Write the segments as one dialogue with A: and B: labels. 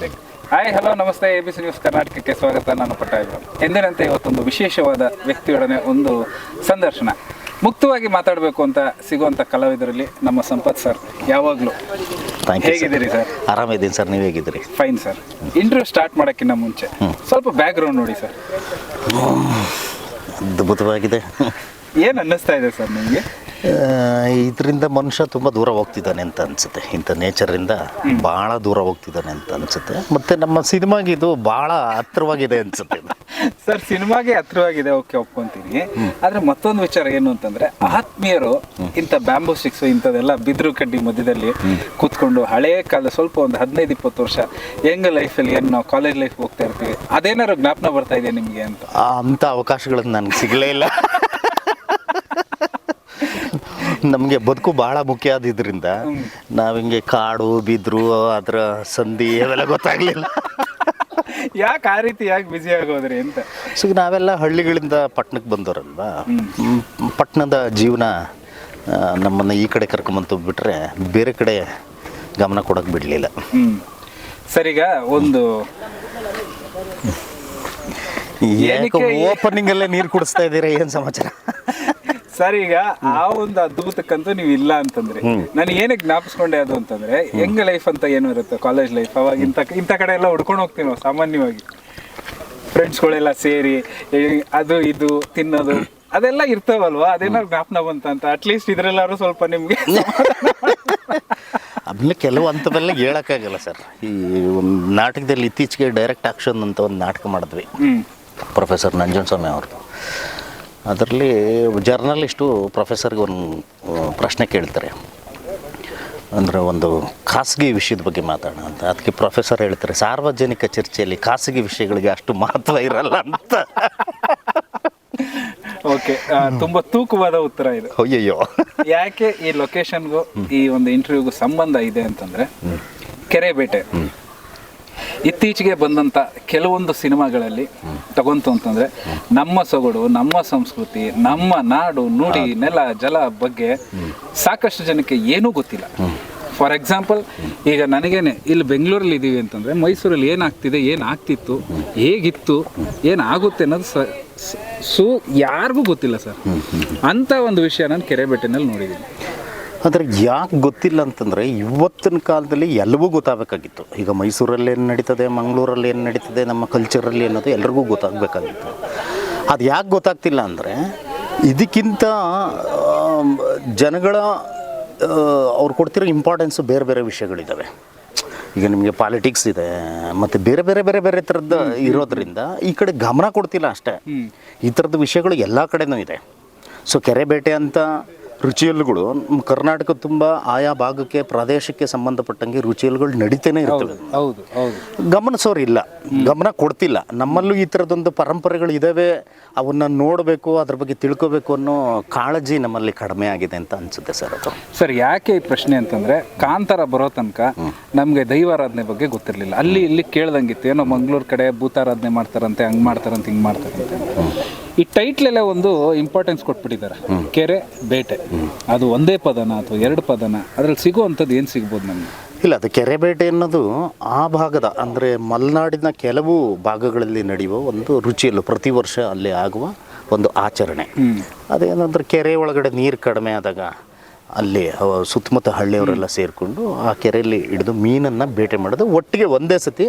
A: Hi hello ನಮಸ್ತೆ. A B C news ಕರ್ನಾಟಕಕ್ಕೆ ಸ್ವಾಗತ. ನಾನು ಪಟ್ಟಾಯ ಎಂದಿನಂತೆ ಇವತ್ತೊಂದು ವಿಶೇಷವಾದ ವ್ಯಕ್ತಿಯೊಡನೆ ಒಂದು ಸಂದರ್ಶನ. ಮುಕ್ತವಾಗಿ ಮಾತಾಡಬೇಕು ಅಂತ ಸಿಗುವಂಥ ಕಲಾವಿದರಲ್ಲಿ ನಮ್ಮ ಸಂಪತ್ ಸರ್ ಯಾವಾಗಲೂ. ಹೇಗಿದ್ದೀರಿ ಸರ್?
B: ಆರಾಮಿದ್ದೀನಿ ಸರ್ ನೀವು ಹೇಗಿದ್ದೀರಿ?
A: ಫೈನ್ ಸರ್ ಇಂಟರ್ವ್ಯೂ ಸ್ಟಾರ್ಟ್ ಮಾಡೋಕ್ಕಿಂತ ಮುಂಚೆ. ಸ್ವಲ್ಪ ಬ್ಯಾಕ್ಗ್ರೌಂಡ್ ನೋಡಿ ಸರ್
B: ಅದ್ಭುತವಾಗಿದೆ.
A: ಏನು ಅನ್ನಿಸ್ತಾ ಇದೆ ಸರ್ ನಿಮಗೆ?
B: ಇದರಿಂದ ಮನುಷ್ಯ ತುಂಬ ದೂರ ಹೋಗ್ತಿದ್ದಾನೆ ಅಂತ ಅನಿಸುತ್ತೆ. ಇಂಥ ನೇಚರಿಂದ ಭಾಳ ದೂರ ಹೋಗ್ತಿದ್ದಾನೆ ಅಂತ ಅನಿಸುತ್ತೆ. ಮತ್ತು ನಮ್ಮ ಸಿನಿಮಾಗೆ ಇದು ಭಾಳ ಹತ್ರವಾಗಿದೆ ಅನಿಸುತ್ತೆ.
A: ಸರ್ ಸಿನಿಮಾಗೆ ಹತ್ರವಾಗಿದೆ ಓಕೆ ಒಪ್ಕೊಂತೀನಿ. ಆದರೆ ಮತ್ತೊಂದು ವಿಚಾರ ಏನು ಅಂತಂದರೆ ಆತ್ಮೀಯರು ಇಂಥ ಬ್ಯಾಂಬೂ ಸ್ಟಿಕ್ಸ್ ಇಂಥದ್ದೆಲ್ಲ ಬಿದ್ರು ಕಡ್ಡಿ ಮಧ್ಯದಲ್ಲಿ ಕೂತ್ಕೊಂಡು ಹಳೇ ಕಾಲ ಸ್ವಲ್ಪ ಒಂದು ಹದಿನೈದು ಇಪ್ಪತ್ತು ವರ್ಷ ಹೆಂಗ ಲೈಫಲ್ಲಿ ಏನು ನಾವು ಕಾಲೇಜ್ ಲೈಫ್ ಹೋಗ್ತಾ ಇರ್ತೀವಿ ಅದೇನಾದ್ರು ಜ್ಞಾಪನ ಬರ್ತಾ ಇದೆ ನಿಮಗೆ ಅಂತ?
B: ಅಂಥ ಅವಕಾಶಗಳು ನನಗೆ ಸಿಗಲೇ ಇಲ್ಲ. ನಮಗೆ ಬದುಕು ಬಹಳ ಮುಖ್ಯ ಆದಿದ್ರಿಂದ ನಾವು ಹಿಂಗೆ ಕಾಡು ಬಿದ್ರು ಅದರ ಸಂಧಿ ಅವೆಲ್ಲ ಗೊತ್ತಾಗಲಿಲ್ಲ.
A: ಯಾಕೆ ಆ ರೀತಿ ಯಾಕೆ ಬ್ಯುಸಿ ಆಗೋದ್ರಿ ಅಂತ?
B: ಸೊ ನಾವೆಲ್ಲ ಹಳ್ಳಿಗಳಿಂದ ಪಟ್ಟಣಕ್ಕೆ ಬಂದವರಲ್ವಾ? ಪಟ್ಟಣದ ಜೀವನ ನಮ್ಮನ್ನು ಈ ಕಡೆ ಕರ್ಕೊಂಬಂತ ಬಿಟ್ರೆ ಬೇರೆ ಕಡೆ ಗಮನ ಕೊಡಕ್ಕೆ ಬಿಡಲಿಲ್ಲ.
A: ಸರಿಗ ಒಂದು
B: ಓಪನಿಂಗ್ ಅಲ್ಲೇ ನೀರು ಕುಡಿಸ್ತಾ ಇದ್ದೀರಾ ಏನು ಸಮಾಚಾರ?
A: ಸರ್ ಈಗ ಆ ಒಂದು ಅದ್ಭುತಕ್ಕಂತೂ ನೀವು ಇಲ್ಲ ಅಂತಂದ್ರೆ ನಾನು ಏನಕ್ಕೆ ಜ್ಞಾಪಿಸ್ಕೊಂಡೆ ಅದು ಅಂತಂದ್ರೆ ಹೆಂಗ ಲೈಫ್ ಅಂತ ಏನು ಇರುತ್ತೆ ಕಾಲೇಜ್ ಲೈಫ್ ಅವಾಗ ಇಂಥ ಇಂಥ ಕಡೆ ಎಲ್ಲ ಹುಡ್ಕೊಂಡು ಹೋಗ್ತೀವಿ ನಾವು ಸಾಮಾನ್ಯವಾಗಿ. ಫ್ರೆಂಡ್ಸ್ಗಳೆಲ್ಲ ಸೇರಿ ಅದು ಇದು ತಿನ್ನೋದು ಅದೆಲ್ಲ ಇರ್ತಾವಲ್ವಾ? ಅದೇನಾದ್ರು ಜ್ಞಾಪನ ಬಂತ ಅಂತ? ಅಟ್ಲೀಸ್ಟ್ ಇದ್ರೆಲ್ಲಾರು ಸ್ವಲ್ಪ ನಿಮ್ಗೆ
B: ಅದನ್ನ ಕೆಲವು ಹಂತದಲ್ಲಿ ಹೇಳೋಕ್ಕಾಗಲ್ಲ ಸರ್. ಈ ಒಂದು ನಾಟಕದಲ್ಲಿ ಇತ್ತೀಚೆಗೆ ಡೈರೆಕ್ಟ್ ಆಕ್ಷನ್ ಅಂತ ಒಂದು ನಾಟಕ ಮಾಡಿದ್ವಿ. ಪ್ರೊಫೆಸರ್ ನಂಜನ್ ಸ್ವಾಮಿ ಅವ್ರದ್ದು. ಅದರಲ್ಲಿ ಜರ್ನಲಿಸ್ಟು ಪ್ರೊಫೆಸರ್ಗೆ ಒಂದು ಪ್ರಶ್ನೆ ಕೇಳ್ತಾರೆ. ಅಂದರೆ ಒಂದು ಖಾಸಗಿ ವಿಷಯದ ಬಗ್ಗೆ ಮಾತಾಡೋಣ ಅಂತ. ಅದಕ್ಕೆ ಪ್ರೊಫೆಸರ್ ಹೇಳ್ತಾರೆ ಸಾರ್ವಜನಿಕ ಚರ್ಚೆಯಲ್ಲಿ ಖಾಸಗಿ ವಿಷಯಗಳಿಗೆ ಅಷ್ಟು ಮಹತ್ವ ಇರಲ್ಲ ಅಂತ.
A: ಓಕೆ ತುಂಬಾ ತೂಕವಾದ ಉತ್ತರ ಇದು.
B: ಅಯ್ಯಯ್ಯೋ.
A: ಯಾಕೆ ಈ ಲೊಕೇಶನ್ಗೂ ಈ ಒಂದು ಇಂಟರ್ವ್ಯೂಗೂ ಸಂಬಂಧ ಇದೆ ಅಂತಂದ್ರೆ ಕೆರೆಬೇಟೆ ಇತ್ತೀಚೆಗೆ ಬಂದಂತ ಕೆಲವೊಂದು ಸಿನಿಮಾಗಳಲ್ಲಿ ತಗೊಂತು ಅಂತಂದ್ರೆ ನಮ್ಮ ಸೊಗಡು ನಮ್ಮ ಸಂಸ್ಕೃತಿ ನಮ್ಮ ನಾಡು ನುಡಿ ನೆಲ ಜಲ ಬಗ್ಗೆ ಸಾಕಷ್ಟು ಜನಕ್ಕೆ ಏನೂ ಗೊತ್ತಿಲ್ಲ. ಫಾರ್ ಎಕ್ಸಾಂಪಲ್ ಈಗ ನನಗೇನೆ ಇಲ್ಲಿ ಬೆಂಗಳೂರಲ್ಲಿ ಇದ್ದೀವಿ ಅಂತಂದ್ರೆ ಮೈಸೂರಲ್ಲಿ ಏನಾಗ್ತಿದೆ ಏನು ಆಗ್ತಿತ್ತು ಹೇಗಿತ್ತು ಏನಾಗುತ್ತೆ ಅನ್ನೋದು ಸ ಸ- ಸು ಯಾರಿಗೂ ಗೊತ್ತಿಲ್ಲ ಸರ್. ಅಂತ ಒಂದು ವಿಷಯ ನಾನು ಕೆರೆಬೆಟ್ಟಿನಲ್ಲಿ ನೋಡಿದ್ದೀನಿ.
B: ಆದರೆ ಯಾಕೆ ಗೊತ್ತಿಲ್ಲ ಅಂತಂದರೆ ಇವತ್ತಿನ ಕಾಲದಲ್ಲಿ ಎಲ್ಲವೂ ಗೊತ್ತಾಗಬೇಕಾಗಿತ್ತು. ಈಗ ಮೈಸೂರಲ್ಲಿ ಏನು ನಡೀತದೆ ಮಂಗಳೂರಲ್ಲಿ ಏನು ನಡೀತದೆ ನಮ್ಮ ಕಲ್ಚರಲ್ಲಿ ಅನ್ನೋದು ಎಲ್ರಿಗೂ ಗೊತ್ತಾಗಬೇಕಾಗಿತ್ತು. ಅದು ಯಾಕೆ ಗೊತ್ತಾಗ್ತಿಲ್ಲ ಅಂದರೆ ಇದಕ್ಕಿಂತ ಜನಗಳ ಅವ್ರು ಕೊಡ್ತಿರೋ ಇಂಪಾರ್ಟೆನ್ಸು ಬೇರೆ ಬೇರೆ ವಿಷಯಗಳಿದ್ದಾವೆ ಈಗ ನಿಮಗೆ ಪಾಲಿಟಿಕ್ಸ್ ಇದೆ ಮತ್ತು ಬೇರೆ ಬೇರೆ ಬೇರೆ ಬೇರೆ ಥರದ್ದು ಇರೋದ್ರಿಂದ ಈ ಕಡೆ ಗಮನ ಕೊಡ್ತಿಲ್ಲ ಅಷ್ಟೇ. ಈ ಥರದ ವಿಷಯಗಳು ಎಲ್ಲ ಕಡೆನೂ ಇದೆ. ಸೊ ಕೆರೆ ಬೇಟೆ ಅಂತ ರುಚಿಯಲ್ಗಳು ನಮ್ಮ ಕರ್ನಾಟಕ ತುಂಬ ಆಯಾ ಭಾಗಕ್ಕೆ ಪ್ರದೇಶಕ್ಕೆ ಸಂಬಂಧಪಟ್ಟಂಗೆ ರುಚಿಯಲ್ಗಳು ನಡೀತೇನೆ ಇರ್ತವೆ
A: ಹೌದು ಹೌದು
B: ಗಮನಿಸೋರು ಇಲ್ಲ ಗಮನ ಕೊಡ್ತಿಲ್ಲ. ನಮ್ಮಲ್ಲೂ ಈ ಥರದೊಂದು ಪರಂಪರೆಗಳು ಇದ್ದಾವೆ ಅವನ್ನ ನೋಡಬೇಕು ಅದ್ರ ಬಗ್ಗೆ ತಿಳ್ಕೊಬೇಕು ಅನ್ನೋ ಕಾಳಜಿ ನಮ್ಮಲ್ಲಿ ಕಡಿಮೆ ಆಗಿದೆ ಅಂತ ಅನಿಸುತ್ತೆ ಸರ್ ಅದು.
A: ಸರ್ ಯಾಕೆ ಈ ಪ್ರಶ್ನೆ ಅಂತಂದ್ರೆ ಕಾಂತಾರ ಬರೋ ತನಕ ನಮಗೆ ದೈವಾರಾಧನೆ ಬಗ್ಗೆ ಗೊತ್ತಿರಲಿಲ್ಲ. ಅಲ್ಲಿ ಇಲ್ಲಿ ಕೇಳ್ದಂಗಿತ್ತು ಏನೋ ಮಂಗಳೂರು ಕಡೆ ಭೂತಾರಾಧನೆ ಮಾಡ್ತಾರಂತೆ ಹಂಗ್ ಮಾಡ್ತಾರಂತೆ ಹಿಂಗೆ ಮಾಡ್ತಾರಂತೆ ಈ ಟೈಟ್ಲೆಲ್ಲ ಒಂದು ಇಂಪಾರ್ಟೆನ್ಸ್ ಕೊಟ್ಬಿಟ್ಟಿದ್ದಾರೆ. ಕೆರೆ ಬೇಟೆ. ಅದು ಒಂದೇ ಪದನ ಅಥವಾ ಎರಡು ಪದನ? ಅದ್ರಲ್ಲಿ ಸಿಗುವಂಥದ್ದು ಏನು ಸಿಗ್ಬೋದು ನಮಗೆ?
B: ಇಲ್ಲ ಅದು ಕೆರೆ ಬೇಟೆ ಅನ್ನೋದು ಆ ಭಾಗದ ಅಂದರೆ ಮಲೆನಾಡಿನ ಕೆಲವು ಭಾಗಗಳಲ್ಲಿ ನಡೆಯುವ ಒಂದು ರುಚಿಯಲ್ಲು ಪ್ರತಿ ವರ್ಷ ಅಲ್ಲಿ ಆಗುವ ಒಂದು ಆಚರಣೆ. ಅದೇನಂದ್ರೆ ಕೆರೆ ಒಳಗಡೆ ನೀರು ಕಡಿಮೆ ಆದಾಗ ಅಲ್ಲಿ ಸುತ್ತಮುತ್ತ ಹಳ್ಳಿಯವರೆಲ್ಲ ಸೇರಿಕೊಂಡು ಆ ಕೆರೆಯಲ್ಲಿ ಹಿಡಿದು ಮೀನನ್ನು ಬೇಟೆ ಮಾಡೋದು. ಒಟ್ಟಿಗೆ ಒಂದೇ ಸತಿ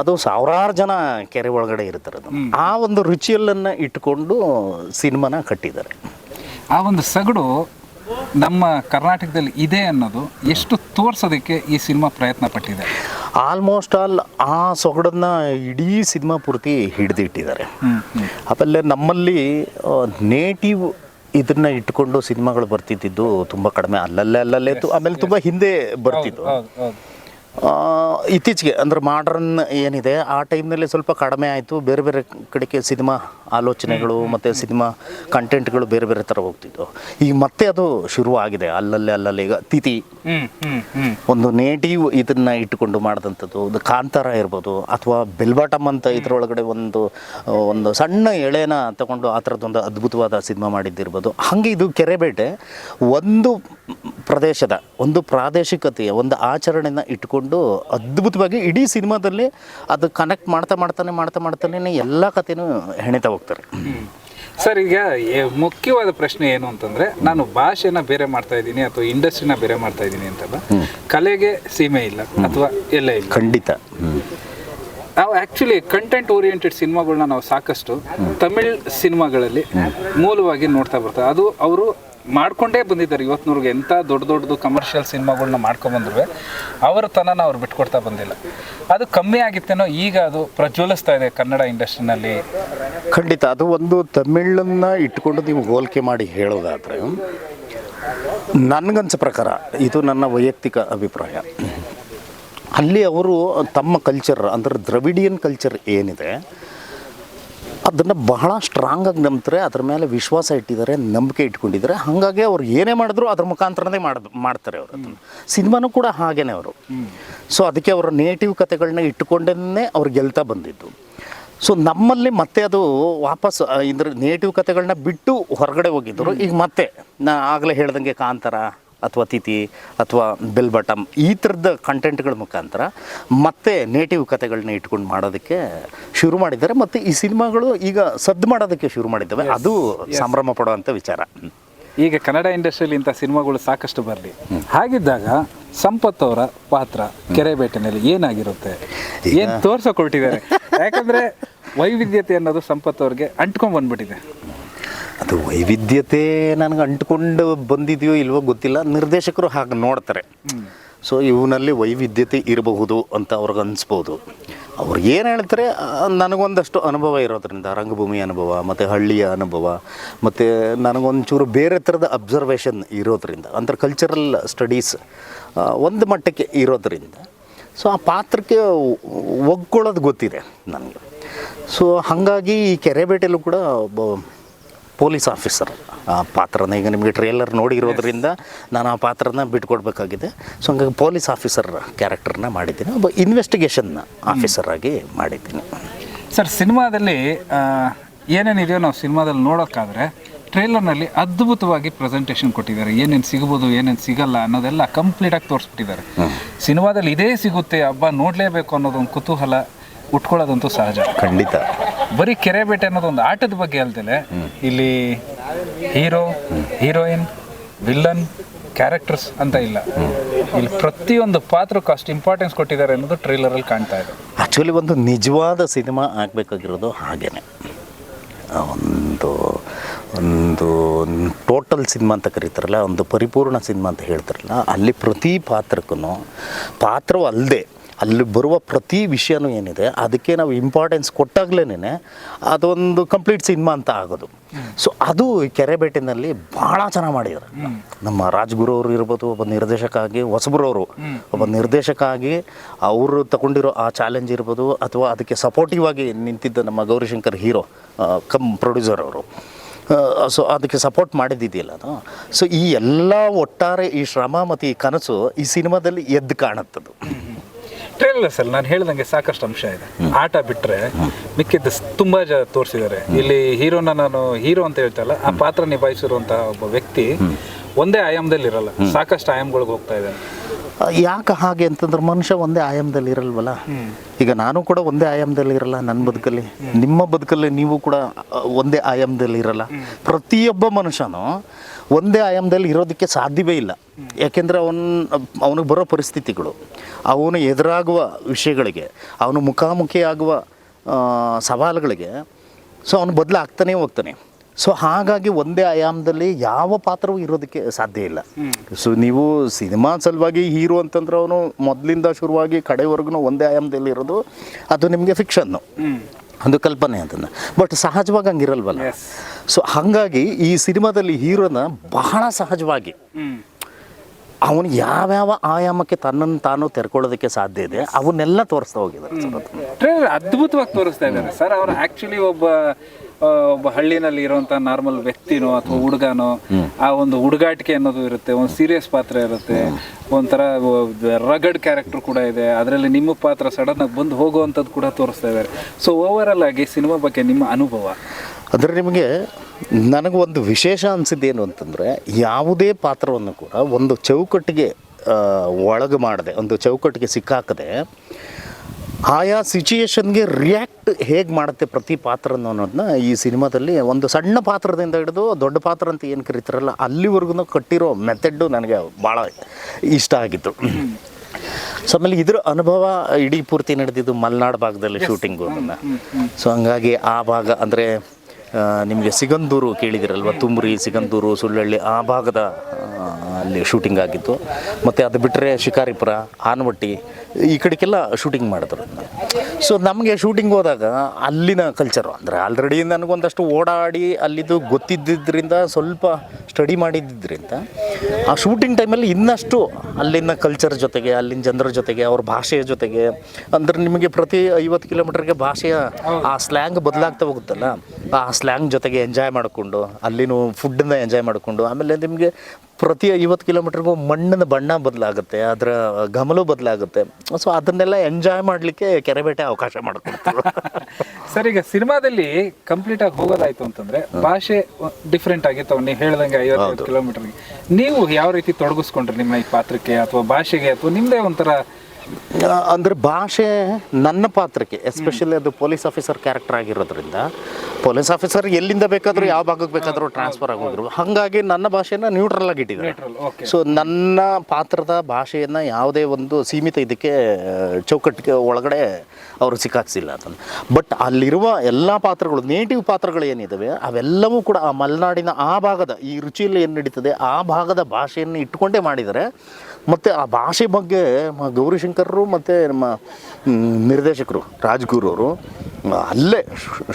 B: ಅದು ಸಾವಿರಾರು ಜನ ಕೆರೆ ಒಳಗಡೆ ಇರ್ತಾರೆ ಅದು. ಆ ಒಂದು ರುಚಿಯಲ್ಲನ್ನು ಇಟ್ಕೊಂಡು ಸಿನಿಮಾನ ಕಟ್ಟಿದ್ದಾರೆ.
A: ಆ ಒಂದು ಸಗಡು ನಮ್ಮ ಕರ್ನಾಟಕದಲ್ಲಿ ಇದೆ ಅನ್ನೋದು ಎಷ್ಟು ತೋರ್ಸೋದಕ್ಕೆ ಈ ಸಿನಿಮಾ ಪ್ರಯತ್ನ ಪಟ್ಟಿದೆ?
B: ಆಲ್ಮೋಸ್ಟ್ ಆಲ್ ಆ ಸೊಗಡನ್ನ ಇಡೀ ಸಿನಿಮಾ ಪೂರ್ತಿ ಹಿಡಿದಿಟ್ಟಿದ್ದಾರೆ. ಆಮೇಲೆ ನಮ್ಮಲ್ಲಿ ನೇಟಿವ್ ಇದನ್ನ ಇಟ್ಕೊಂಡು ಸಿನಿಮಾಗಳು ಬರ್ತಿದ್ದಿದ್ದು ತುಂಬ ಕಡಿಮೆ. ಅಲ್ಲಲ್ಲೇ ಅಲ್ಲಲ್ಲೇ ತು- ಆಮೇಲೆ ತುಂಬ ಹಿಂದೆ ಬರ್ತಿದ್ದು ಆ, ಇತ್ತೀಚೆಗೆ ಅಂದ್ರೆ ಮಾಡ್ರನ್ ಏನಿದೆ ಆ ಟೈಮ್ನಲ್ಲಿ ಸ್ವಲ್ಪ ಕಡಿಮೆ ಆಯಿತು. ಬೇರೆ ಬೇರೆ ಕಡೆಗೆ ಸಿನಿಮಾ ಆಲೋಚನೆಗಳು ಮತ್ತು ಸಿನಿಮಾ ಕಂಟೆಂಟ್ಗಳು ಬೇರೆ ಬೇರೆ ಥರ ಹೋಗ್ತಿದ್ವು ಈಗ ಮತ್ತೆ ಅದು ಶುರುವಾಗಿದೆ ಅಲ್ಲಲ್ಲಿ ಅಲ್ಲಲ್ಲಿ ಈಗ ತಿಥಿ. ಒಂದು ನೇಟಿವ್ ಇದನ್ನು ಇಟ್ಟುಕೊಂಡು ಮಾಡಿದಂಥದ್ದು ಒಂದು ಕಾಂತಾರ ಇರ್ಬೋದು ಅಥವಾ ಬೆಲ್ಬಾಟಮ್ ಅಂತ ಇದರೊಳಗಡೆ ಒಂದು ಒಂದು ಸಣ್ಣ ಎಳೆನ ತಗೊಂಡು ಆ ಥರದ್ದೊಂದು ಅದ್ಭುತವಾದ ಸಿನಿಮಾ ಮಾಡಿದ್ದಿರ್ಬೋದು. ಹಾಗೆ ಇದು ಕೆರೆಬೇಟೆ ಒಂದು ಪ್ರದೇಶದ ಒಂದು ಪ್ರಾದೇಶಿಕತೆಯ ಒಂದು ಆಚರಣೆನ ಇಟ್ಕೊಂಡು ಅದ್ಭುತವಾಗಿ ಇಡೀ ಸಿನಿಮಾದಲ್ಲಿ ಅದು ಕನೆಕ್ಟ್ ಮಾಡ್ತಾ ಮಾಡ್ತಾನೆ ಮಾಡ್ತಾ ಮಾಡ್ತಾನೆ ಎಲ್ಲ ಕಥೆನೂ ಹೆಣಿತಾ ಹೋಗ್ತಾರೆ.
A: ಸರ್ ಈಗ ಮುಖ್ಯವಾದ ಪ್ರಶ್ನೆ ಏನು ಅಂತಂದ್ರೆ ನಾನು ಭಾಷೆನ ಬೇರೆ ಮಾಡ್ತಾ ಇದ್ದೀನಿ ಅಥವಾ ಇಂಡಸ್ಟ್ರಿನ ಬೇರೆ ಮಾಡ್ತಾ ಇದ್ದೀನಿ ಅಂತಲ್ಲ ಕಲೆಗೆ ಸೀಮೆ ಇಲ್ಲ ಅಥವಾ ಎಲ್ಲ ಇಲ್ಲ.
B: ಖಂಡಿತ.
A: ನಾವು ಆಕ್ಚುಲಿ ಕಂಟೆಂಟ್ ಓರಿಯೆಂಟೆಡ್ ಸಿನಿಮಾಗಳನ್ನ ನಾವು ಸಾಕಷ್ಟು ತಮಿಳ್ ಸಿನಿಮಾಗಳಲ್ಲಿ ಮೂಲವಾಗಿ ನೋಡ್ತಾ ಬರ್ತಾರೆ. ಅದು ಅವರು ಮಾಡ್ಕೊಂಡೇ ಬಂದಿದ್ದಾರೆ. ಇವತ್ತಿನವ್ರಿಗೆ ಎಂಥ ದೊಡ್ಡ ದೊಡ್ಡದು ಕಮರ್ಷಿಯಲ್ ಸಿನಿಮಾಗಳನ್ನ ಮಾಡ್ಕೊಂಬಂದ್ರು, ಅವರ ತನನ ಅವ್ರು ಬಿಟ್ಕೊಡ್ತಾ ಬಂದಿಲ್ಲ. ಅದು ಕಮ್ಮಿ ಆಗಿತ್ತೇನೋ, ಈಗ ಅದು ಪ್ರಜ್ವಲಿಸ್ತಾ ಇದೆ ಕನ್ನಡ ಇಂಡಸ್ಟ್ರಿನಲ್ಲಿ.
B: ಖಂಡಿತ, ಅದು ಒಂದು ತಮಿಳನ್ನ ಇಟ್ಕೊಂಡು ನೀವು ಹೋಲಿಕೆ ಮಾಡಿ ಹೇಳೋದಾದ್ರೆ, ನನಗನ್ಸ ಪ್ರಕಾರ ಇದು ನನ್ನ ವೈಯಕ್ತಿಕ ಅಭಿಪ್ರಾಯ. ಅಲ್ಲಿ ಅವರು ತಮ್ಮ ಕಲ್ಚರ್ ಅಂದರೆ ದ್ರವಿಡಿಯನ್ ಕಲ್ಚರ್ ಏನಿದೆ ಅದನ್ನು ಬಹಳ ಸ್ಟ್ರಾಂಗಾಗಿ ನಂಬ್ತಾರೆ, ಅದ್ರ ಮೇಲೆ ವಿಶ್ವಾಸ ಇಟ್ಟಿದ್ದಾರೆ, ನಂಬಿಕೆ ಇಟ್ಕೊಂಡಿದ್ದಾರೆ. ಹಾಗಾಗಿ ಅವ್ರು ಏನೇ ಮಾಡಿದ್ರು ಅದ್ರ ಮುಖಾಂತರನೇ ಮಾಡ್, ಮಾಡ್ತಾರೆ ಅವರು ಅದನ್ನು. ಸಿನಿಮಾನೂ ಕೂಡ ಹಾಗೇನೆ ಅವರು. ಸೊ ಅದಕ್ಕೆ ಅವರ ನೇಟಿವ್ ಕತೆಗಳನ್ನ ಇಟ್ಟುಕೊಂಡೇ ಅವ್ರು ಗೆಲ್ತಾ ಬಂದಿದ್ದು. ಸೊ ನಮ್ಮಲ್ಲಿ ಮತ್ತೆ ಅದು ವಾಪಸ್ ಇದ್ರ ನೇಟಿವ್ ಕತೆಗಳನ್ನ ಬಿಟ್ಟು ಹೊರಗಡೆ ಹೋಗಿದ್ದರು ಈಗ ಮತ್ತೆ ನಾ ಆಗಲೇ ಹೇಳ್ದಂಗೆ ಕಾಂತಾರ ಅಥವಾ ತಿಥಿ ಅಥವಾ ಬೆಲ್ ಬಟಮ್ ಈ ಥರದ ಕಂಟೆಂಟ್ಗಳ ಮುಖಾಂತರ ಮತ್ತೆ ನೇಟಿವ್ ಕತೆಗಳನ್ನ ಇಟ್ಕೊಂಡು ಮಾಡೋದಕ್ಕೆ ಶುರು ಮಾಡಿದ್ದಾರೆ. ಮತ್ತು ಈ ಸಿನಿಮಾಗಳು ಈಗ ಸದ್ದು ಮಾಡೋದಕ್ಕೆ ಶುರು ಮಾಡಿದ್ದಾವೆ. ಅದು ಸಂಭ್ರಮ ಪಡುವಂಥ ವಿಚಾರ.
A: ಈಗ ಕನ್ನಡ ಇಂಡಸ್ಟ್ರಿಯಲ್ಲಿ ಇಂಥ ಸಿನಿಮಾಗಳು ಸಾಕಷ್ಟು ಬರಲಿ. ಹಾಗಿದ್ದಾಗ ಸಂಪತ್ ಅವರ ಪಾತ್ರ ಕೆರೆಬೇಟೆನಲ್ಲಿ ಏನಾಗಿರುತ್ತೆ? ಏನು ತೋರ್ಸಕೊಟ್ಟಿದ್ದಾರೆ? ಯಾಕಂದರೆ ವೈವಿಧ್ಯತೆ ಅನ್ನೋದು ಸಂಪತ್ ಅವ್ರಿಗೆ ಅಂಟ್ಕೊಂಡ್ ಬಂದ್ಬಿಟ್ಟಿದೆ.
B: ಅದು ವೈವಿಧ್ಯತೆ ನನಗೆ ಅಂಟ್ಕೊಂಡು ಬಂದಿದೆಯೋ ಇಲ್ವೋ ಗೊತ್ತಿಲ್ಲ. ನಿರ್ದೇಶಕರು ಹಾಗೆ ನೋಡ್ತಾರೆ. ಸೊ ಇವನಲ್ಲಿ ವೈವಿಧ್ಯತೆ ಇರಬಹುದು ಅಂತ ಅವ್ರಿಗೆ ಅನಿಸ್ಬೋದು. ಅವ್ರು ಏನು ಹೇಳ್ತಾರೆ ನನಗೊಂದಷ್ಟು ಅನುಭವ ಇರೋದ್ರಿಂದ, ರಂಗಭೂಮಿ ಅನುಭವ, ಮತ್ತು ಹಳ್ಳಿಯ ಅನುಭವ, ಮತ್ತು ನನಗೊಂಚೂರು ಬೇರೆ ಥರದ ಅಬ್ಸರ್ವೇಷನ್ ಇರೋದ್ರಿಂದ, ಅಂದರೆ ಕಲ್ಚರಲ್ ಸ್ಟಡೀಸ್ ಒಂದು ಮಟ್ಟಕ್ಕೆ ಇರೋದ್ರಿಂದ. ಸೊ ಆ ಪಾತ್ರಕ್ಕೆ ಒಗ್ಗೊಳ್ಳೋದು ಗೊತ್ತಿದೆ ನನಗೆ. ಸೊ ಹಾಗಾಗಿ ಈ ಕೆರೆಬೇಟೆಯಲ್ಲೂ ಕೂಡ ಪೊಲೀಸ್ ಆಫೀಸರ್. ಆ ಪಾತ್ರನ ಈಗ ನಿಮಗೆ ಟ್ರೇಲರ್ ನೋಡಿರೋದ್ರಿಂದ ನಾನು ಆ ಪಾತ್ರನ ಬಿಟ್ಕೊಡ್ಬೇಕಾಗಿದೆ. ಸೊ ಹಂಗಾಗಿ ಪೊಲೀಸ್ ಆಫೀಸರ್ ಕ್ಯಾರೆಕ್ಟರ್ನ ಮಾಡಿದ್ದೀನಿ. ಒಬ್ಬ ಇನ್ವೆಸ್ಟಿಗೇಷನ್ ಆಫೀಸರ್ ಆಗಿ ಮಾಡಿದ್ದೀನಿ.
A: ಸರ್ ಸಿನಿಮಾದಲ್ಲಿ ಏನೇನಿದೆಯೋ ನಾವು ಸಿನಿಮಾದಲ್ಲಿ ನೋಡೋಕ್ಕಾದರೆ ಟ್ರೇಲರ್ನಲ್ಲಿ ಅದ್ಭುತವಾಗಿ ಪ್ರೆಸೆಂಟೇಷನ್ ಕೊಟ್ಟಿದ್ದಾರೆ. ಏನೇನು ಸಿಗ್ಬೋದು ಏನೇನು ಸಿಗಲ್ಲ ಅನ್ನೋದೆಲ್ಲ ಕಂಪ್ಲೀಟಾಗಿ ತೋರಿಸ್ಬಿಟ್ಟಿದ್ದಾರೆ. ಸಿನಿಮಾದಲ್ಲಿ ಇದೇ ಸಿಗುತ್ತೆ ಹಬ್ಬ ನೋಡಲೇಬೇಕು ಅನ್ನೋದೊಂದು ಕುತೂಹಲ ಉಟ್ಕೊಳ್ಳೋದಂತೂ ಸಹಜ.
B: ಖಂಡಿತ.
A: ಬರೀ ಕೆರೆ ಬೇಟೆ ಅನ್ನೋದು ಒಂದು ಆಟದ ಬಗ್ಗೆ ಅಲ್ದಲೆ ಇಲ್ಲಿ ಹೀರೋ, ಹೀರೋಯಿನ್, ವಿಲ್ಲನ್, ಕ್ಯಾರೆಕ್ಟರ್ಸ್ ಅಂತ ಇಲ್ಲ. ಇಲ್ಲಿ ಪ್ರತಿಯೊಂದು ಪಾತ್ರಕ್ಕೂ ಅಷ್ಟು ಇಂಪಾರ್ಟೆನ್ಸ್ ಕೊಟ್ಟಿದ್ದಾರೆ ಅನ್ನೋದು ಟ್ರೇಲರಲ್ಲಿ ಕಾಣ್ತಾ ಇದೆ.
B: ಆ್ಯಕ್ಚುಲಿ ಒಂದು ನಿಜವಾದ ಸಿನಿಮಾ ಆಗಬೇಕಾಗಿರೋದು ಹಾಗೇನೆ. ಒಂದು ಒಂದು ಟೋಟಲ್ ಸಿನಿಮಾ ಅಂತ ಕರೀತಾರಲ್ಲ, ಒಂದು ಪರಿಪೂರ್ಣ ಸಿನಿಮಾ ಅಂತ ಹೇಳ್ತಾರಲ್ಲ, ಅಲ್ಲಿ ಪ್ರತಿ ಪಾತ್ರಕ್ಕೂ ಪಾತ್ರವು ಅಲ್ಲದೆ ಅಲ್ಲಿ ಬರುವ ಪ್ರತಿ ವಿಷಯನೂ ಏನಿದೆ, ಅದಕ್ಕೆ ನಾವು ಇಂಪಾರ್ಟೆನ್ಸ್ ಕೊಟ್ಟಾಗ್ಲೇನೆ ಅದೊಂದು ಕಂಪ್ಲೀಟ್ ಸಿನಿಮಾ ಅಂತ ಆಗೋದು. ಸೊ ಅದು ಕೆರೆಬೇಟಿನಲ್ಲಿ ಭಾಳ ಚೆನ್ನಾಗಿ ಮಾಡಿದ್ದಾರೆ ನಮ್ಮ ರಾಜ್ಗುರು ಅವರು ಇರ್ಬೋದು, ಒಬ್ಬ ನಿರ್ದೇಶಕ ಆಗಿ ಹೊಸಬ್ರವರು ಒಬ್ಬ ನಿರ್ದೇಶಕ ಆಗಿ ಅವರು ತಗೊಂಡಿರೋ ಆ ಚಾಲೆಂಜ್ ಇರ್ಬೋದು, ಅಥವಾ ಅದಕ್ಕೆ ಸಪೋರ್ಟಿವ್ ಆಗಿ ನಿಂತಿದ್ದ ನಮ್ಮ ಗೌರಿಶಂಕರ್ ಹೀರೋ ಕಮ್ ಪ್ರೊಡ್ಯೂಸರ್ ಅವರು. ಸೊ ಅದಕ್ಕೆ ಸಪೋರ್ಟ್ ಮಾಡಿದ್ದಿದೆಯಲ್ಲ ಅದು. ಸೊ ಈ ಎಲ್ಲ ಒಟ್ಟಾರೆ ಈ ಶ್ರಮ ಮತ್ತು ಈ ಕನಸು ಈ ಸಿನಿಮಾದಲ್ಲಿ ಎದ್ದು ಕಾಣುತ್ತದು
A: ಟ್ರೇಲರ್ಸ್ ಅಲ್ಲಿ ನಾನು ಹೇಳ್ದಂಗೆ ಸಾಕಷ್ಟು ಅಂಶ ಇದೆ. ಆಟ ಬಿಟ್ರೆ ಮಿಕ್ಕಿದ್ದು ತುಂಬಾ ಜ ತೋರಿಸಿದ್ದಾರೆ. ಇಲ್ಲಿ ಹೀರೋನ ನಾನು ಹೀರೋ ಅಂತ ಹೇಳ್ತಲ್ಲ ಆ ಪಾತ್ರ ನಿಭಾಯಿಸಿರುವಂತಹ ಒಬ್ಬ ವ್ಯಕ್ತಿ ಒಂದೇ ಆಯಾಮದಲ್ಲಿ ಇರಲ್ಲ ಸಾಕಷ್ಟು ಆಯಾಮಗಳಿಗೆ ಹೋಗ್ತಾ ಇದ್ದಾನೆ.
B: ಯಾಕೆ ಹಾಗೆ ಅಂತಂದ್ರೆ ಮನುಷ್ಯ ಒಂದೇ ಆಯಾಮದಲ್ಲಿ ಇರಲ್ವಲ್ಲ? ಈಗ ನಾನು ಕೂಡ ಒಂದೇ ಆಯಾಮದಲ್ಲಿ ಇರಲ್ಲ ನನ್ನ ಬದುಕಲ್ಲಿ. ನಿಮ್ಮ ಬದುಕಲ್ಲಿ ನೀವು ಕೂಡ ಒಂದೇ ಆಯಾಮದಲ್ಲಿ ಇರಲ್ಲ. ಪ್ರತಿಯೊಬ್ಬ ಮನುಷ್ಯನೂ ಒಂದೇ ಆಯಾಮದಲ್ಲಿ ಇರೋದಕ್ಕೆ ಸಾಧ್ಯವೇ ಇಲ್ಲ. ಯಾಕೆಂದರೆ ಅವನು ಅವನಿಗೆ ಬರೋ ಪರಿಸ್ಥಿತಿಗಳು ಅವನು ಎದುರಾಗುವ ವಿಷಯಗಳಿಗೆ ಅವನು ಮುಖಾಮುಖಿಯಾಗುವ ಸವಾಲುಗಳಿಗೆ ಸೊ ಅವನು ಬದಲಾಗ್ತಾನೆ ಹೋಗ್ತಾನೆ. ಸೊ ಹಾಗಾಗಿ ಒಂದೇ ಆಯಾಮದಲ್ಲಿ ಯಾವ ಪಾತ್ರವೂ ಇರೋದಕ್ಕೆ ಸಾಧ್ಯ ಇಲ್ಲ. ಸೊ ನೀವು ಸಿನಿಮಾ ಸಲುವಾಗಿ ಹೀರೋ ಅಂತಂದ್ರೆ ಅವನು ಮೊದಲಿಂದ ಶುರುವಾಗಿ ಕಡೆವರೆಗೂ ಒಂದೇ ಆಯಾಮದಲ್ಲಿ ಇರೋದು ಅದು ನಿಮಗೆ ಫಿಕ್ಷನ್ನು ಒಂದು ಕಲ್ಪನೆ ಅದನ್ನು ಬಟ್ ಸಹಜವಾಗಿ ಹಂಗಿರಲ್ವಲ್ಲ? ಸೊ ಹಾಗಾಗಿ ಈ ಸಿನಿಮಾದಲ್ಲಿ ಹೀರೋನ ಬಹಳ ಸಹಜವಾಗಿ ಅವನು ಯಾವ್ಯಾವ ಆಯಾಮಕ್ಕೆ ತನ್ನನ್ನು ತಾನು ತೆರ್ಕೊಳ್ಳೋದಕ್ಕೆ ಸಾಧ್ಯ ಇದೆ ಅವನ್ನೆಲ್ಲ ತೋರಿಸ್ತಾ ಹೋಗಿದ್ದಾರೆ
A: ಅದ್ಭುತವಾಗಿ ತೋರಿಸ್ತಾ ಇದ್ದಾರೆ. ಸರ್ ಅವರು ಆಕ್ಚುಲಿ ಒಬ್ಬ ಒಬ್ಬ ಹಳ್ಳಿನಲ್ಲಿ ಇರುವಂತ ನಾರ್ಮಲ್ ವ್ಯಕ್ತಿನೋ ಅಥವಾ ಹುಡುಗನೋ ಆ ಒಂದು ಹುಡುಗಾಟಿಕೆ ಅನ್ನೋದು ಇರುತ್ತೆ ಒಂದು ಸೀರಿಯಸ್ ಪಾತ್ರ ಇರುತ್ತೆ. ಒಂಥರ ರಗಡ್ ಕ್ಯಾರೆಕ್ಟರ್ ಕೂಡ ಇದೆ. ಅದರಲ್ಲಿ ನಿಮ್ಮ ಪಾತ್ರ ಸಡನ್ ಆಗಿ ಬಂದು ಹೋಗುವಂಥದ್ದು ಕೂಡ ತೋರಿಸ್ತಾ ಇದ್ದಾರೆ ಸೊ ಓವರ್ ಆಗಿ ಸಿನಿಮಾ ಬಗ್ಗೆ ನಿಮ್ಮ ಅನುಭವ?
B: ಅಂದರೆ ನಿಮಗೆ ನನಗೆ ಒಂದು ವಿಶೇಷ ಅನಿಸಿದ್ದೇನು ಅಂತಂದರೆ ಯಾವುದೇ ಪಾತ್ರವನ್ನು ಕೂಡ ಒಂದು ಚೌಕಟ್ಟಿಗೆ ಒಳಗೆ ಮಾಡದೆ ಒಂದು ಚೌಕಟ್ಟಿಗೆ ಸಿಕ್ಕಾಕದೆ ಆಯಾ ಸಿಚುಯೇಷನ್ಗೆ ರಿಯಾಕ್ಟ್ ಹೇಗೆ ಮಾಡುತ್ತೆ ಪ್ರತಿ ಪಾತ್ರ ಅನ್ನೋದನ್ನ ಈ ಸಿನಿಮಾದಲ್ಲಿ ಒಂದು ಸಣ್ಣ ಪಾತ್ರದಿಂದ ಹಿಡಿದು ದೊಡ್ಡ ಪಾತ್ರ ಅಂತ ಏನು ಕರೀತಾರಲ್ಲ ಅಲ್ಲಿವರೆಗೂ ಕಟ್ಟಿರೋ ಮೆಥಡ್ಡು ನನಗೆ ಭಾಳ ಇಷ್ಟ ಆಗಿತ್ತು. ಸೊ ಆಮೇಲೆ ಇದ್ರ ಅನುಭವ ಇಡೀ ಪೂರ್ತಿ ನಡೆದಿದ್ದು ಮಲೆನಾಡು ಭಾಗದಲ್ಲಿ ಶೂಟಿಂಗು ಅದನ್ನು ಸೊ ಹಂಗಾಗಿ ಆ ಭಾಗ ಅಂದರೆ ನಿಮಗೆ ಸಿಗಂದೂರು ಕೇಳಿದಿರಲ್ವ ತುಮ್ರಿ ಸಿಗಂದೂರು ಸುಳ್ಳಳ್ಳಿ ಆ ಭಾಗದ ಅಲ್ಲಿ ಶೂಟಿಂಗ್ ಆಗಿತ್ತು. ಮತ್ತು ಅದು ಬಿಟ್ಟರೆ ಶಿಕಾರಿಪುರ, ಆನವಟ್ಟಿ, ಈ ಕಡೆಗೆಲ್ಲ ಶೂಟಿಂಗ್ ಮಾಡಿದ್ರು. ಸೊ ನಮಗೆ ಶೂಟಿಂಗ್ ಹೋದಾಗ ಅಲ್ಲಿನ ಕಲ್ಚರು ಅಂದರೆ ಆಲ್ರೆಡಿ ನನಗೊಂದಷ್ಟು ಓಡಾಡಿ ಅಲ್ಲಿದ್ದು ಗೊತ್ತಿದ್ದಿದ್ದರಿಂದ ಸ್ವಲ್ಪ ಸ್ಟಡಿ ಮಾಡಿದ್ದರಿಂದ ಆ ಶೂಟಿಂಗ್ ಟೈಮಲ್ಲಿ ಇನ್ನಷ್ಟು ಅಲ್ಲಿನ ಕಲ್ಚರ್ ಜೊತೆಗೆ, ಅಲ್ಲಿನ ಜನರ ಜೊತೆಗೆ, ಅವ್ರ ಭಾಷೆಯ ಜೊತೆಗೆ, ಅಂದ್ರೆ ನಿಮಗೆ ಪ್ರತಿ ಐವತ್ತು ಕಿಲೋಮೀಟರ್ಗೆ ಭಾಷೆಯ ಆ ಸ್ಲ್ಯಾಂಗ್ ಬದಲಾಗ್ತಾ ಹೋಗುತ್ತಲ್ಲ, ಆ ಸ್ಲ್ಯಾಂಗ್ ಜೊತೆಗೆ ಎಂಜಾಯ್ ಮಾಡಿಕೊಂಡು, ಅಲ್ಲಿನೂ ಫುಡ್ಡನ್ನು ಎಂಜಾಯ್ ಮಾಡಿಕೊಂಡು, ಆಮೇಲೆ ನಿಮಗೆ ಪ್ರತಿ ಐವತ್ತು ಕಿಲೋಮೀಟರ್ಗೂ ಮಣ್ಣಿನ ಬಣ್ಣ ಬದಲಾಗುತ್ತೆ ಅದರ ಗಮಲು ಬದಲಾಗುತ್ತೆ. ಸೊ ಅದನ್ನೆಲ್ಲ ಎಂಜಾಯ್ ಮಾಡಲಿಕ್ಕೆ ಕೆರೆಬೇಟೆ ಅವಕಾಶ ಮಾಡಿಕೊಡ್ತಾರೆ
A: ಸರ್ ಈಗ ಸಿನಿಮಾದಲ್ಲಿ ಕಂಪ್ಲೀಟ್ ಆಗಿ ಹೋಗೋದಾಯ್ತು ಅಂತಂದ್ರೆ ಭಾಷೆ ಡಿಫ್ರೆಂಟ್ ಆಗಿತ್ತು ನೀವು ಹೇಳ್ದಂಗೆ ಐವತ್ತು ಕಿಲೋಮೀಟರ್ಗೆ. ನೀವು ಯಾವ ರೀತಿ ತೊಡಗಿಸ್ಕೊಂಡ್ರಿ ನಿಮ್ಮ ಈ ಪಾತ್ರಕ್ಕೆ ಅಥವಾ ಭಾಷೆಗೆ ಅಥವಾ ನಿಮ್ದೇ ಒಂಥರ
B: ಅಂದರೆ ಭಾಷೆ ನನ್ನ ಪಾತ್ರಕ್ಕೆ ಎಸ್ಪೆಷಲಿ ಅದು ಪೊಲೀಸ್ ಆಫೀಸರ್ ಕ್ಯಾರೆಕ್ಟರ್ ಆಗಿರೋದ್ರಿಂದ ಪೊಲೀಸ್ ಆಫೀಸರ್ ಎಲ್ಲಿಂದ ಬೇಕಾದರೂ ಯಾವ ಭಾಗಕ್ಕೆ ಬೇಕಾದರೂ ಟ್ರಾನ್ಸ್ಫರ್ ಆಗೋದ್ರು ಹಾಗಾಗಿ ನನ್ನ ಭಾಷೆನ ನ್ಯೂಟ್ರಲ್ ಆಗಿ ಇಟ್ಟಿದ್ದಾರೆ. ಸೊ ನನ್ನ ಪಾತ್ರದ ಭಾಷೆಯನ್ನು ಯಾವುದೇ ಒಂದು ಸೀಮಿತ ಇದಕ್ಕೆ ಚೌಕಟ್ಟಿಗೆ ಒಳಗಡೆ ಅವರು ಸಿಕ್ಕಾಕ್ಸಿಲ್ಲ ಅಂತ ಬಟ್ ಅಲ್ಲಿರುವ ಎಲ್ಲ ಪಾತ್ರಗಳು ನೇಟಿವ್ ಪಾತ್ರಗಳು ಏನಿದ್ದಾವೆ ಅವೆಲ್ಲವೂ ಕೂಡ ಆ ಮಲೆನಾಡಿನ ಆ ಭಾಗದ ಈ ರುಚಿಯಲ್ಲಿ ಏನು ನಡೀತದೆ ಆ ಭಾಗದ ಭಾಷೆಯನ್ನು ಇಟ್ಕೊಂಡೇ ಮಾಡಿದ್ದಾರೆ. ಮತ್ತು ಆ ಭಾಷೆ ಬಗ್ಗೆ ನಮ್ಮ ಗೌರಿಶಂಕರರು ಮತ್ತು ನಮ್ಮ ನಿರ್ದೇಶಕರು ರಾಜ್ಗುರು ಅವರು ಅಲ್ಲೇ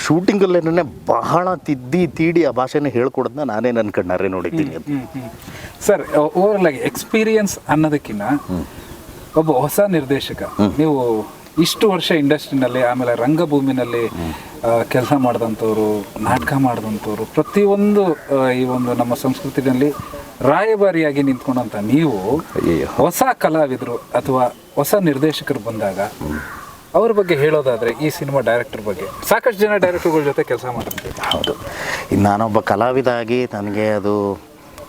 B: ಶೂಟಿಂಗಲ್ಲೇನೇ ಬಹಳ ತಿದ್ದಿ ತೀಡಿ ಆ ಭಾಷೆನ ಹೇಳ್ಕೊಡೋದನ್ನ ನಾನೇ ನನ್ನ ಕಣ್ಣಾರೆ ನೋಡಿದ್ದೀನಿ
A: ಸರ್ ಓವರ್ ಆಗಿ ಎಕ್ಸ್ಪೀರಿಯನ್ಸ್ ಅನ್ನೋದಕ್ಕಿಂತ ಒಬ್ಬ ಹೊಸ ನಿರ್ದೇಶಕ ನೀವು ಇಷ್ಟು ವರ್ಷ ಇಂಡಸ್ಟ್ರಿನಲ್ಲಿ ಆಮೇಲೆ ರಂಗಭೂಮಿನಲ್ಲಿ ಕೆಲಸ ಮಾಡಿದಂಥವ್ರು ನಾಟಕ ಮಾಡಿದಂಥವ್ರು ಪ್ರತಿಯೊಂದು ಈ ಒಂದು ನಮ್ಮ ಸಂಸ್ಕೃತಿನಲ್ಲಿ ರಾಯಭಾರಿಯಾಗಿ ನಿಂತ್ಕೊಂಡಂತ ನೀವು. ಹೊಸ ಕಲಾವಿದರು ಅಥವಾ ಹೊಸ ನಿರ್ದೇಶಕರು ಬಂದಾಗ ಅವ್ರ ಬಗ್ಗೆ ಹೇಳೋದಾದ್ರೆ ಈ ಸಿನಿಮಾ ಡೈರೆಕ್ಟರ್ ಬಗ್ಗೆ. ಸಾಕಷ್ಟು ಜನ ಡೈರೆಕ್ಟರ್ಗಳ ಜೊತೆ ಕೆಲಸ ಮಾಡ್ತೀನಿ
B: ಹೌದು. ಇನ್ನು ನಾನೊಬ್ಬ ಕಲಾವಿದ ಆಗಿ ನನಗೆ ಅದು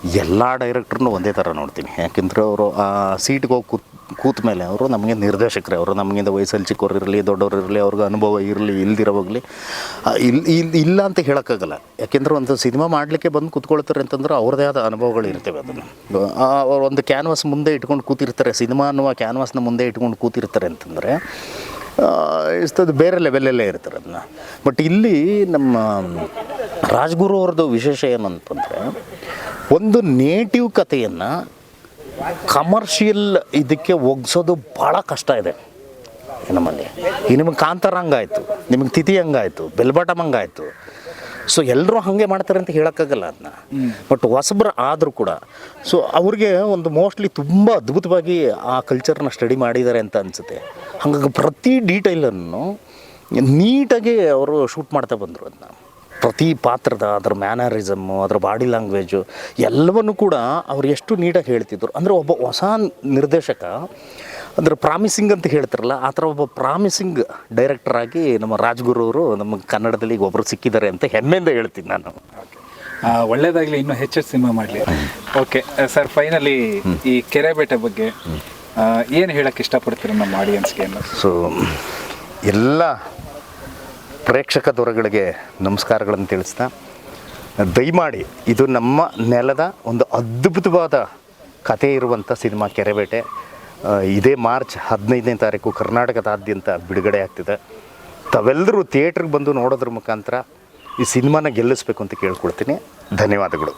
B: ಎಲ್ಲ ಡೈರೆಕ್ಟ್ರನ್ನೂ ಒಂದೇ ಥರ ನೋಡ್ತೀನಿ. ಯಾಕೆಂದರೆ ಅವರು ಆ ಸೀಟ್ಗೆ ಹೋಗಿ ಕೂತ್ ಕೂತ ಮೇಲೆ ಅವರು ನಮಗೆ ನಿರ್ದೇಶಕರೇ, ಅವರು ನಮಗಿಂತ ವಯಸ್ಸಲ್ಲಿ ಚಿಕ್ಕವ್ರು ಇರಲಿ ದೊಡ್ಡವ್ರು ಇರಲಿ, ಅವ್ರಿಗೆ ಅನುಭವ ಇರಲಿ ಇಲ್ದಿರೋವಾಗಲಿ ಇಲ್ಲಿ ಇಲ್ಲ ಅಂತ ಹೇಳೋಕ್ಕಾಗಲ್ಲ. ಯಾಕೆಂದ್ರೆ ಒಂದು ಸಿನಿಮಾ ಮಾಡಲಿಕ್ಕೆ ಬಂದು ಕೂತ್ಕೊಳ್ತಾರೆ ಅಂತಂದ್ರೆ ಅವ್ರದ್ದೇ ಆದ ಅನುಭವಗಳು ಇರ್ತವೆ ಅದನ್ನು. ಅವ್ರು ಒಂದು ಕ್ಯಾನ್ವಾಸ್ ಮುಂದೆ ಇಟ್ಕೊಂಡು ಕೂತಿರ್ತಾರೆ, ಸಿನಿಮಾ ಅನ್ನುವ ಕ್ಯಾನ್ವಾಸ್ನ ಮುಂದೆ ಇಟ್ಕೊಂಡು ಕೂತಿರ್ತಾರೆ ಅಂತಂದರೆ ಇಷ್ಟದು ಬೇರೆ ಲೆವೆಲಲ್ಲೇ ಇರ್ತಾರೆ ಅದನ್ನ. ಬಟ್ ಇಲ್ಲಿ ನಮ್ಮ ರಾಜ್ಗುರು ಅವ್ರದ್ದು ವಿಶೇಷ ಏನು ಅಂತಂದರೆ, ಒಂದು ನೇಟಿವ್ ಕಥೆಯನ್ನು ಕಮರ್ಷಿಯಲ್ ಇದಕ್ಕೆ ಒಗ್ಸೋದು ಭಾಳ ಕಷ್ಟ ಇದೆ ನಮ್ಮಲ್ಲಿ. ಈ ನಿಮಗೆ ಕಾಂತಾರ ಹಂಗಾಯ್ತು, ನಿಮಗೆ ತಿಥಿ ಹಂಗಾಯ್ತು, ಬೆಲ್ಬಾಟಮ್ ಹಂಗಾಯಿತು. ಸೊ ಎಲ್ಲರೂ ಹಾಗೆ ಮಾಡ್ತಾರೆ ಅಂತ ಹೇಳೋಕ್ಕಾಗಲ್ಲ ಅದನ್ನ ಬಟ್ ಹೊಸಬ್ರು ಆದರೂ ಕೂಡ ಸೊ ಅವ್ರಿಗೆ ಒಂದು ಮೋಸ್ಟ್ಲಿ ತುಂಬ ಅದ್ಭುತವಾಗಿ ಆ ಕಲ್ಚರ್ನ ಸ್ಟಡಿ ಮಾಡಿದ್ದಾರೆ ಅಂತ ಅನಿಸುತ್ತೆ. ಹಾಗಾಗಿ ಪ್ರತಿ ಡೀಟೇಲನ್ನು ನೀಟಾಗಿ ಅವರು ಶೂಟ್ ಮಾಡ್ತಾ ಬಂದರು ಅದನ್ನ ಪ್ರತಿ ಪಾತ್ರದ ಅದರ ಮ್ಯಾನರಿಸಮ್ಮು ಅದರ ಬಾಡಿ ಲ್ಯಾಂಗ್ವೇಜು ಎಲ್ಲವನ್ನು ಕೂಡ ಅವ್ರು ಎಷ್ಟು ನೀಟಾಗಿ ಹೇಳ್ತಿದ್ರು. ಅಂದರೆ ಒಬ್ಬ ಹೊಸ ನಿರ್ದೇಶಕ ಅಂದರೆ ಪ್ರಾಮಿಸಿಂಗ್ ಅಂತ ಹೇಳ್ತಾರಲ್ಲ ಆ ಥರ ಒಬ್ಬ ಪ್ರಾಮಿಸಿಂಗ್ ಡೈರೆಕ್ಟರ್ ಆಗಿ ನಮ್ಮ ರಾಜ್ಗುರು ಅವರು ನಮ್ಮ ಕನ್ನಡದಲ್ಲಿ ಈಗ ಒಬ್ಬರು ಸಿಕ್ಕಿದ್ದಾರೆ ಅಂತ ಹೆಮ್ಮೆಯಿಂದ ಹೇಳ್ತೀನಿ ನಾನು.
A: ಒಳ್ಳೇದಾಗಲಿ ಇನ್ನೂ ಹೆಚ್ಚು ಸಿನಿಮಾ ಮಾಡಲಿ. ಓಕೆ ಸರ್ ಫೈನಲಿ ಈ ಕೆರೆ ಬೇಟೆ ಬಗ್ಗೆ ಏನು ಹೇಳಕ್ಕೆ ಇಷ್ಟಪಡ್ತೀರ ನಮ್ಮ ಆಡಿಯನ್ಸ್ಗೆ ಅನ್ನೋದು?
B: ಸೊ ಎಲ್ಲ ಪ್ರೇಕ್ಷಕ ದೊರೆಗಳಿಗೆ ನಮಸ್ಕಾರಗಳನ್ನು ತಿಳಿಸ್ತಾ, ದಯಮಾಡಿ ಇದು ನಮ್ಮ ನೆಲದ ಒಂದು ಅದ್ಭುತವಾದ ಕಥೆ ಇರುವಂಥ ಸಿನಿಮಾ ಕೆರೆಬೇಟೆ. ಇದೇ ಮಾರ್ಚ್ ಹದಿನೈದನೇ ತಾರೀಕು ಕರ್ನಾಟಕದಾದ್ಯಂತ ಬಿಡುಗಡೆ ಆಗ್ತಿದೆ. ತಾವೆಲ್ಲರೂ ಥಿಯೇಟ್ರಿಗೆ ಬಂದು ನೋಡೋದ್ರ ಮುಖಾಂತರ ಈ ಸಿನಿಮಾನ ಗೆಲ್ಲಿಸ್ಬೇಕು ಅಂತ ಕೇಳ್ಕೊಳ್ತೀನಿ. ಧನ್ಯವಾದಗಳು.